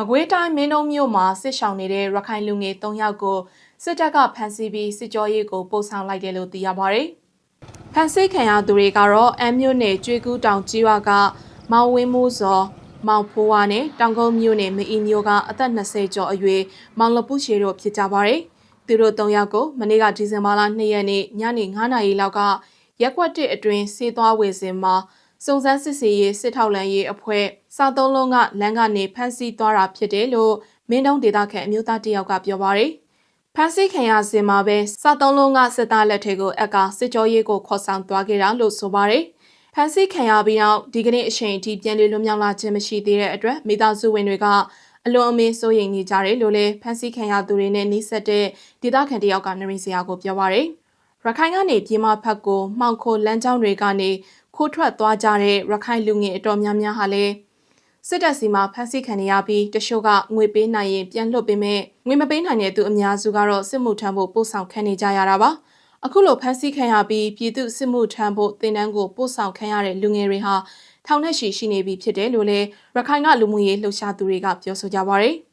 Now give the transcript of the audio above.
မကွေးတိုင်းမင်းတုံးမြို့မှာစစ်ဆောင်နေတဲ့ရခိုင်လူငယ်၃ယောက်ကိုစစ်တပ်ကဖမ်းဆီးပြီးစစ်ကြောရေးကိုပို့ဆောင်လိုက်တယ်လို့သိရပါဗျ။ဖမ်းဆီးခံရသူတွေကတော့အမ်းမြို့နယ်ကျွေးကူးတောင်ကြီးရွာကမောင်ဝင်းမိုးစော်မောင်ဖိုးဝါနဲ့တောင်ကုန်းမြို့နယ်မအီမျိုးကအသက်20ကျော်အရွယ်မောင်လပုရှေတို့ဖြစ်ကြပါတယ်။သူတို့၃ယောက်ကိုမနေ့ကဒီဇင်ဘာလ2ရက်နေ့ညနေ9နာရီလောက်ကရက်ကွက်တစ်အတွင်းဆေးသွားဝေစင်မှာ စုံစမ်းစစ်ဆေးရေးစစ်ထောက်လန်ရေးအဖွဲ့စာသုံးလုံးကလမ်းကနေဖမ်းဆီးသွားတာဖြစ်တယ်လို့မင်းတုံးဒေသခံအမျိုးသားတယောက်ကပြောပါရယ်ဖမ်းဆီးခံရစဉ်မှာပဲစာသုံးလုံးကစစ်သားလက်ထက်ကိုအက်ကစစ်ကြောရေးကိုခေါ်ဆောင်သွားခဲ့တာလို့ဆိုပါရယ်ဖမ်းဆီးခံရပြီးနောက်ဒီကနေ့အချိန်အထိပြန်လည်လွတ်မြောက်လာခြင်းမရှိသေးတဲ့အတွက်မိသားစုဝင်တွေကအလွန်အမင်းစိုးရိမ်နေကြတယ်လို့လည်းဖမ်းဆီးခံရသူတွေနဲ့နှိစက်တဲ့ဒေသခံတယောက်ကနရိစရာကိုပြောပါရယ်ရခိုင်ကနေပြည်မဖက်ကိုမှောင်ခိုလမ်းကြောင်းတွေကနေ ခိုးထွက်သွားကြတဲ့ရခိုင်လူငယ်အတော်များများဟာလည်းစစ်တပ်စီမှာဖမ်းဆီးခံရပြီးတချို့ကငွေပေးနိုင်ရင်ပြန်လွှတ်ပေးမယ်ငွေမပေးနိုင်တဲ့သူအများစုကတော့စစ်မှုထမ်းဖို့ပို့ဆောင်ခံနေကြရတာပါအခုလိုဖမ်းဆီးခံရပြီးပြည်သူစစ်မှုထမ်းဖို့တင်တန်းကိုပို့ဆောင်ခံရတဲ့လူငယ်တွေဟာထောင်နဲ့ရှိရှိနေပြီဖြစ်တယ်လို့လည်းရခိုင်ကလူမှုရေးလှုပ်ရှားသူတွေကပြောဆိုကြပါဗျ။